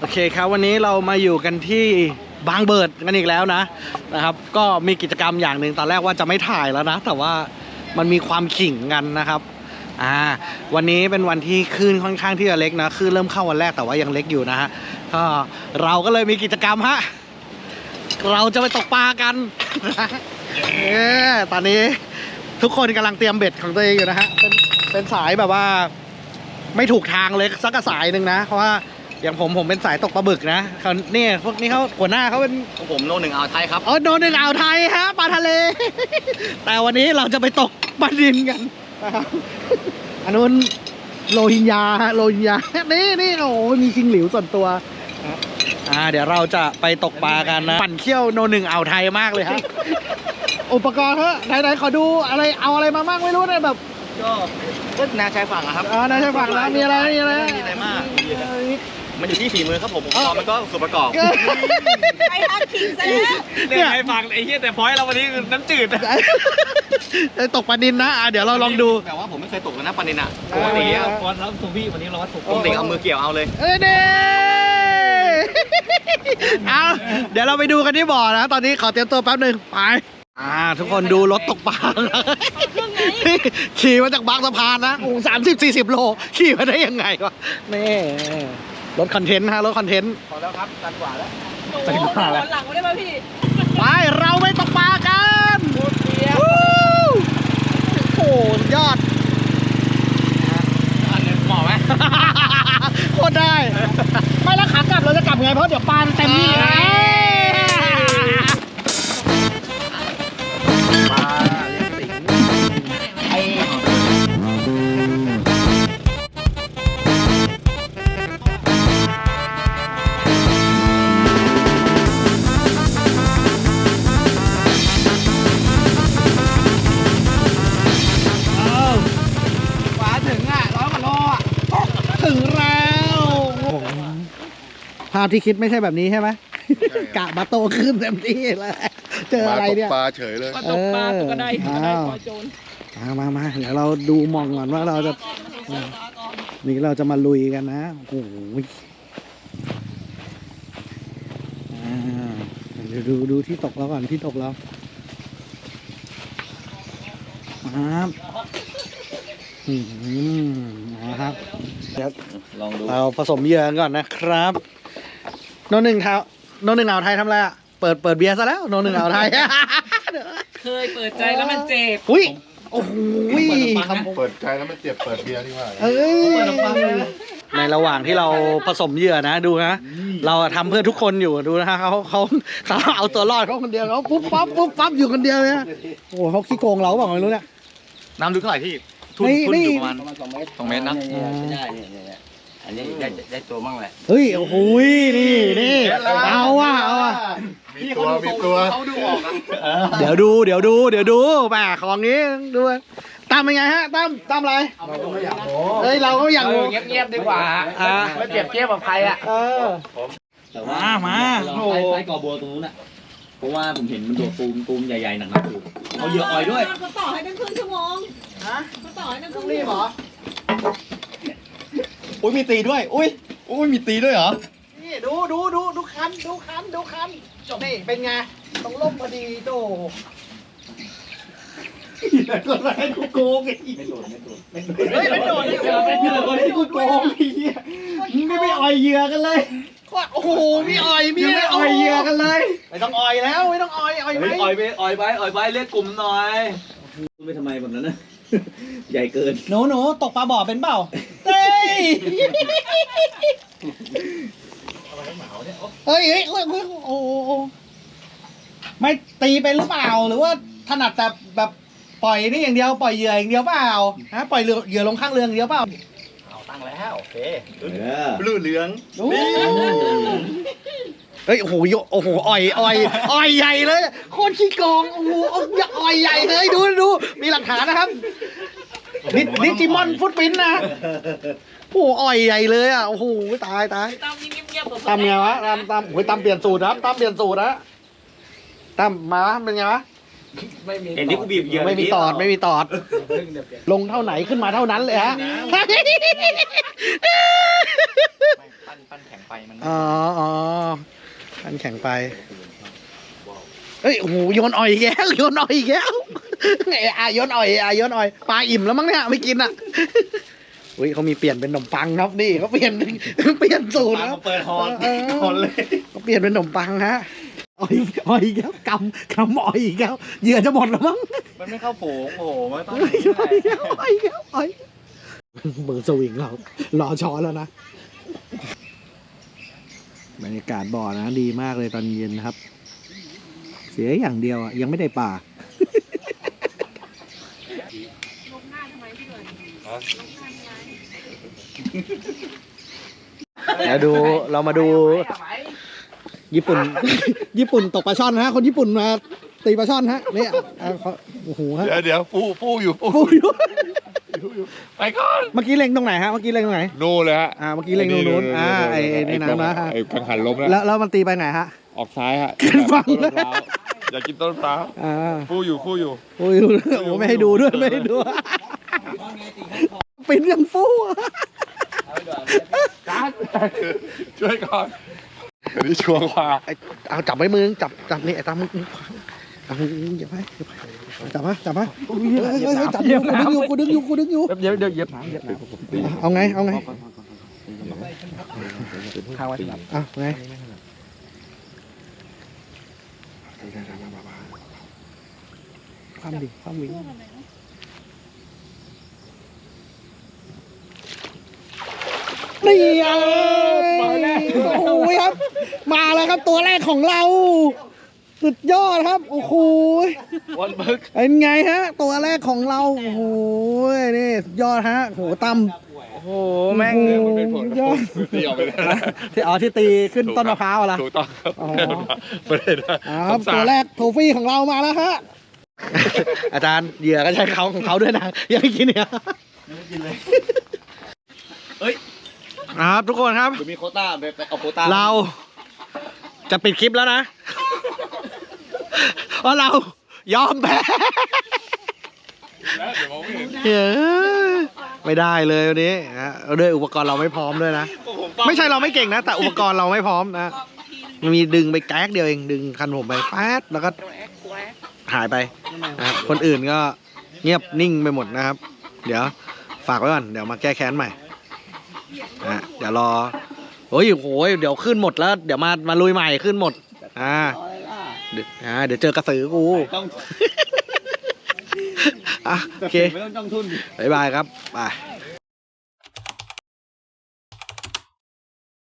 โอเคครับวันนี้เรามาอยู่กันที่บางเบิดกันอีกแล้วนะนะครับ ก็มีกิจกรรมอย่างหนึ่งตอนแรกว่าจะไม่ถ่ายแล้วนะ แต่ว่ามันมีความขิงกันนะครับอ่าวันนี้เป็นวันที่คลื่นค่อนข้างที่จะเล็กนะคลื่นเริ่มเข้าวันแรกแต่ว่ายังเล็กอยู่นะฮะก็เราก็เลยมีกิจกรรมฮะเราจะไปตกปลากันเออตอนนี้ทุกคนกำลังเตรียมเบ็ดของตัวเองอยู่นะฮะเป็นเป็นสายแบบว่า ไม่ถูกทางเลยสักสายหนึ่งนะเพราะว่า อย่างผมผมเป็นสายตกปลาบึกนะเขาเนี่ยพวกนี้เขาหัวหน้าเขาเป็นของผมโนหนึ่งอ่าวไทยครับ อ๋อโดนหนึ่งอ่าวไทยฮะปลาทะเล แต่วันนี้เราจะไปตกปลาดินกันนะครับอันนู้นโลหินยาฮะโลหินยา นี่นี่โอ้โหมีชิงหลิวส่วนตัวนะอ่าเดี๋ยวเราจะไปตกปลากันนะปั่นเขี้ยวโนหนึ่งอ่าวไทยมากเลยฮะอุปกรณ์เฮ้ยไหนๆขอดูอะไรเอาอะไรมาบ้างไม่รู้เนี่ยแบบ ก็ก็แนวชายฝั่งอะครับอ่าในใช่ฝั่งนะมีอะไรมีอะไร ไม่มีอะไรมาก มันอยู่ที่ฝีมือครับผมอุปกรณ์มันก็ส่วนประกอบไปฮักคิงซะแล้วเนี่ยให้ฟังไอ้เหี้ยแต่พอยเราวันนี้คือน้ำจืดเอ้ยตกปลาดินนะอะเดี๋ยวเราลองดูแต่ว่าผมไม่เคยตกเลยนะปานินอะปกติอะวันแล้วสุพี่วันนี้เราว่าถูกปกติเอามือเกี่ยวเอาเลยเอ้ยเด้เอาเดี๋ยวเราไปดูกันที่บ่อนะ ตอนนี้ขอเตรียมตัวแป๊บหนึ่งไปอ่าทุกคนดูรถตกปลาขี่มาจากบางสะพานนะโอ้สามสิบสี่สิบโลขี่มาได้ยังไงวะนี่ รถคอนเทนต์ฮะรถคอนเทนต์พอแล้วครับตันกว่าแล้วหนูหนูหลังไม่ได้ป่ะพี่ไปเราไปตกปลากันวู้โอ้โหยอดเหมาะไหมโคตรได้ ไม่แล้วขากลับเราจะกลับไงเพราะเดี๋ยวปลาเต็มที่ไงปาพที่คิดไม่ใช่แบบนี้ใช่ไหมกะมาโตขึ้นเต็มที่เลยเจออะไรเนี่ย มาตกปลาเฉยเลยปลาตกปลาตกกระไดตกกระไดอ้าวปล่อยโจรมามามาเดี๋ยวเราดูมองก่อนว่าเราจะ นี่เราจะมาลุยกันนะ โอ้โหอ่าเดี๋ยวดูดูที่ตกเราก่อนที่ตกเราครับอืมนะครับ เดี๋ยวลองดู เราผสมเหยื่อกันก่อนนะครับ โนนหนึ่งเท้าโนนหนึ่งอ่าวไทยทำอะไรอะ เปิดเปิดเบียร์ซะแล้วโนนหนึ่งอ่าวไทย เคยเปิดใจแล้วมันเจ็บ อุ้ยโอ้โหคำ เปิดใจแล้วมันเจ็บเปิดเบียร์ดีกว่า เอ้ยในระหว่างที่เราผสมเหยื่อนะดูนะเราทำเพื่อทุกคนอยู่ดูนะฮะเขาเขาเขาเอาตัวรอดเขาคนเดียวเขาปุ๊บปั๊บปุ๊บปั๊บอยู่คนเดียวเลยนะโอ้โหเขาขี้โกงเราเปล่าไม่รู้เนี่ย น้ำลึกเท่าไหร่ที่ ทุนไม่ทุนไม่อยู่ประมาณ ประมาณสองเมตรสองเมตรนะได้เนี่ยเนี่ยเนี่ย อันนี้ได้ได้ตัวมั่งแหละเฮ้ยโอ้โหนี่นี่เอาว่ะเอาว่ะมีตัวมีตัวเขาดูออกนะเดี๋ยวดูเดี๋ยวดูเดี๋ยวดูแหมของนี้ดูตั้มเป็นไงฮะตั้มตั้มอะไรเฮ้ยเราก็อยากรู้เงียบๆดีกว่าอ่าไม่เปรียบเทียบกับใครอะเออแต่ว่ามามาเราโอ้โหใช้ใช้กอบัวตรงนู้นอะเพราะว่าผมเห็นมันโดดตูมตูมใหญ่ๆหนักๆอยู่เอาเหยื่ออ่อยด้วยเขาต่อให้ตั้งครึ่งชั่วโมงฮะเขาต่อให้ตั้งคต้รึ่องงรีบเหรอ อุ้ยมีตีด้วย อุ้ยอุ้ยมีตีด้วยเหรอ นี่ดูดูดูดูคันดูคันดูคันนี่เป็นไงต้องล่มพอดีโตก็ให้กูโกงไอ้ไม่โดดไม่โดดไม่โดดเฮ้ยไม่โดดเลยเป็นเหยื่อคนที่กูโกงไอ้เหี้ยมึงไม่ไปอ่อยเหยื่อกันเลยโอ้โหมีอ่อยมียังไม่อ่อยเหยื่อกันเลยไม่ต้องอ่อยแล้วไม่ต้องอ่อยอ่อยไหมเฮ้ยอ่อยไปอ่อยไปอ่อยไปเรียกกลุ่มหน่อยไม่ทำไมแบบนั้นนะ ใหญ่เกิน หนูหนูตกปลาบ่อเป็นเปล่าเฮ้ยเฮ้ยเฮ้ยเฮ้ยเฮ้ยโอ้โหไม่ตีเป็นหรือเปล่า หรือว่าถนัดแต่แบบปล่อยนี่อย่างเดียวปล่อยเหยื่ออย่างเดียวเปล่าฮะปล่อยเรือเหยื่อลงข้างเรืออย่างเดียวเปล่าเอาตั้งแล้วโอเคเออบลูเหลือง เฮ้ยโอ้โหโยโอ้โหอ่อยอ่อยอ่อยใหญ่เลยโคตรขี้โกงโอ้โหอ่อยใหญ่เลยดูดูมีหลักฐานนะครับดิดิจิมอนฟุตปรินท์นะโอ้โหอ่อยใหญ่เลยอะโอ้โหตายตายตามนี่เงียบๆแบบตามไงวะตามตามโอ้ยตามเปลี่ยนสูตรนะครับตามเปลี่ยนสูตรนะตามมาวะเป็นไงวะเห็นที่กูบีบเหยื่อไม่มีตอดไม่มีตอด ลงเท่าไหนขึ้นมาเท่านั้นเลยฮะปั้นปั้นแข็งไปมันอ๋อ น้ำแข็งไป เอ้ยโอ้โหโยนอ่อยอีกแล้วโยนอ่อยอีกแล้วไอ้อาโยนอ่อยอาโยนอ่อยปลาอิ่มแล้วมั้งเนี่ยไม่กินอะอุ้ยเขามีเปลี่ยนเป็นขนมปังครับนี่เขาเปลี่ยนเปลี่ยนสูตรปาครัมาบเปิดฮอนเออฮอนเลยเขาเปลี่ยนเป็นขนมปังฮะอ่อยอ่อยอีกแล้วกำกำอ่อยอีกแล้วเหยื่อจะหมดแล้วมั้งมันไม่เข้าฝูงโอ้โหมันต้องอ่อยอีกแล้วอ่อยอีกแล้วอ่อยมือสวิงเรารอช้อนแล้วนะ บรรยากาศบ่อนะดีมากเลยตอนเย็นนะครับ เสียอย่างเดียวอะยังไม่ได้ป่าแล้วดูเรามาดู ญี่ปุ่น ญี่ปุ่นตกปลาช่อนนะฮะคนญี่ปุ่นมาตีปลาช่อนฮะเนี่ยอะเขาโอ้โหฮะเดี๋ยวเดี๋ยวปูปูอยู่ปูปูอยู่ ไปก่อนเมื่อกี้เล็งตรงไหนฮะเมื่อกี้เล็งตรงไหนนู่นเลยฮะอ่าเมื่อกี้เล็งตรงนู้นอ่าไอ้ไอ้ในน้ำนะฮะไอ้กังหันลมแล้วแล้วแล้วมันตีไปไหนฮะออกซ้ายฮะขึ้นฝั่งต้นมะพร้าวอยากกินต้นมะพร้าวอ่าปูอยู่ปูอยู่โอ้ยโอ้ไม่ให้ดูด้วยไม่ให้ดูปิ้นยังฟู่อะการช่วยก่อนอันนี้ชัวร์กว่าไอ้เอาจับไว้มือจับจับนี่ไอ้ตามมือ เอามืออย่าไปอย่าไปจับมาจับมาเฮ้ยเฮ้ยเฮ้ยจับอยู่กูดึงอยู่กูดึงอยู่กูดึงอยู่เดี๋ยวเดี๋ยวเย็บน้ำเย็บน้ำเอาไงเอาไงข้างไว้เอาไงความดิความวิ่งนี่ไงโอ้ยครับ มาแล้วครับตัวแรกของเรา สุดยอดครับ โอ้โหวันบึกเป็นไงฮะ ตัวแรกของเรา โอ้โหนี่สุดยอดฮะโอ้โหตั้ม โอ้โห แม่งโอ้โห มันเป็นผลยอดตีออกไปแล้วที่อ๋อที่ตีขึ้นต้นมะพร้าวอะล่ะถูกต้องครับอ๋อประเด็นว่าอ่าครับตัวแรกโทฟี่ของเรามาแล้วฮะ อาจารย์เหยื่อก็ใช้เขาของเขาด้วยนะยังไม่กินเนี่ยไม่กินเลยเฮ้ยครับทุกคนครับหรือมีโควต้าไปไปเอาโควต้าเราจะปิดคลิปแล้วนะ เพราะเรายอมแพ้แล้วเดี๋ยวมองไม่เห็นเฮ้ยไม่ได้เลยวันนี้ฮะด้วยอุปกรณ์เราไม่พร้อมด้วยนะ ไม่ใช่เราไม่เก่งนะ แต่อุปกรณ์เราไม่พร้อมนะมันมีดึงไปแก๊กเดียวเองดึงคันผมไปแป๊ดแล้วก็หายไปนะครับคนอื่นก็เงียบนิ่งไปหมดนะครับ เดี๋ยวฝากไว้ก่อนเดี๋ยวมาแก้แค้นใหม่นะเดี๋ยวรอโอ้ยโหยเดี๋ยวขึ้นหมดแล้ว เดี๋ยวมามาลุยใหม่ขึ้นหมดอ่า เดี๋ยวอ่าเดี๋ยวเจอกระสือกูต้องอะโอเค ไม่ต้องต้องทุน บ๊ายบายครับ ไป